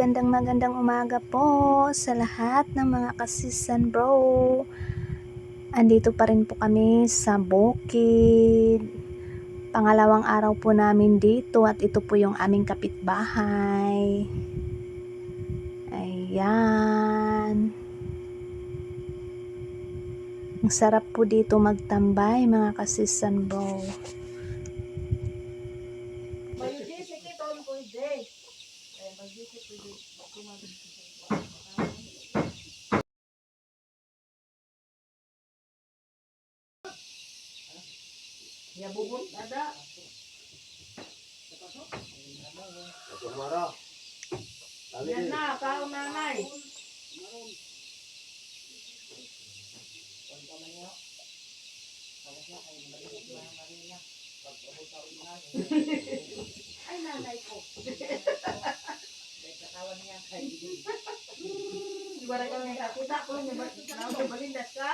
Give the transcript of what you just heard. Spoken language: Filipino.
magandang magandang umaga po sa lahat ng mga kasisan bro. Andito pa rin po kami sa bukid. Pangalawang araw po namin dito at ito po yung aming kapitbahay. Ayan. Ang sarap po dito magtambay mga kasisan bro. Ya bubut ada. Sumara. Yan na, kau nanay. Ay, nanay ko. Katawan niya kay Ibarat ka nga kita ko, nabalindas ka.